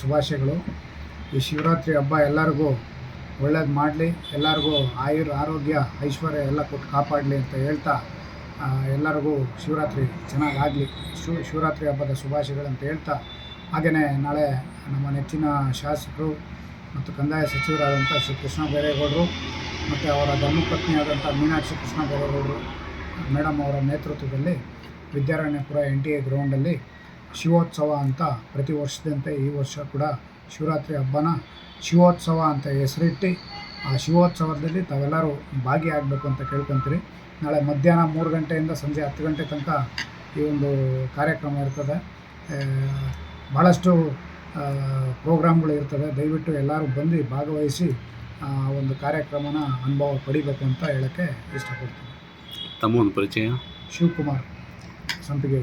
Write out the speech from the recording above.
ಶುಭಾಶಯಗಳು. ಈ ಶಿವರಾತ್ರಿ ಹಬ್ಬ ಎಲ್ಲರಿಗೂ ಒಳ್ಳೇದು ಮಾಡಲಿ, ಎಲ್ಲರಿಗೂ ಆಯುರ್ ಆರೋಗ್ಯ, ಐಶ್ವರ್ಯ ಎಲ್ಲ ಕೊಟ್ಟು ಕಾಪಾಡಲಿ ಅಂತ ಹೇಳ್ತಾ ಎಲ್ಲರಿಗೂ ಶಿವರಾತ್ರಿ ಚೆನ್ನಾಗಾಗಲಿ ಶಿವ ಶಿವರಾತ್ರಿ ಹಬ್ಬದ ಶುಭಾಶಯಗಳಂತ ಹೇಳ್ತಾ ಹಾಗೆಯೇ ನಾಳೆ ನಮ್ಮ ನೆಚ್ಚಿನ ಶಾಸಕರು ಮತ್ತು ಕಂದಾಯ ಸಚಿವರಾದಂಥ ಶ್ರೀ ಕೃಷ್ಣ ಬೈರೇಗೌಡರು ಮತ್ತು ಅವರ ಧರ್ಮಪತ್ನಿಯಾದಂಥ ಮೀನಾಕ್ಷಿ ಕೃಷ್ಣ ಬೈರೇಗೌಡರು, ಮೇಡಮ್ ಅವರ ನೇತೃತ್ವದಲ್ಲಿ ವಿದ್ಯಾರಣ್ಯಪುರ ಎನ್ ಟಿ ಎ ಗ್ರೌಂಡಲ್ಲಿ ಶಿವೋತ್ಸವ ಅಂತ ಪ್ರತಿ ವರ್ಷದಂತೆ ಈ ವರ್ಷ ಕೂಡ ಶಿವರಾತ್ರಿ ಹಬ್ಬನ ಶಿವೋತ್ಸವ ಅಂತ ಹೆಸರಿಟ್ಟು ಆ ಶಿವೋತ್ಸವದಲ್ಲಿ ತಾವೆಲ್ಲರೂ ಭಾಗಿಯಾಗಬೇಕು ಅಂತ ಕೇಳ್ಕೊತೀರಿ. ನಾಳೆ ಮಧ್ಯಾಹ್ನ ಮೂರು ಗಂಟೆಯಿಂದ ಸಂಜೆ ಹತ್ತು ಗಂಟೆ ತನಕ ಈ ಒಂದು ಕಾರ್ಯಕ್ರಮ ಇರ್ತದೆ. ಭಾಳಷ್ಟು ಪ್ರೋಗ್ರಾಮ್ಗಳು ಇರ್ತದೆ. ದಯವಿಟ್ಟು ಎಲ್ಲರೂ ಬಂದು ಭಾಗವಹಿಸಿ ಆ ಒಂದು ಕಾರ್ಯಕ್ರಮನ ಅನುಭವ ಪಡಿಬೇಕು ಅಂತ ಹೇಳೋಕ್ಕೆ ಇಷ್ಟಪಡ್ತೀನಿ. ತಮ್ಮ ಒಂದು ಪರಿಚಯ? ಶಿವಕುಮಾರ್ ಸಂಪಿಗೆ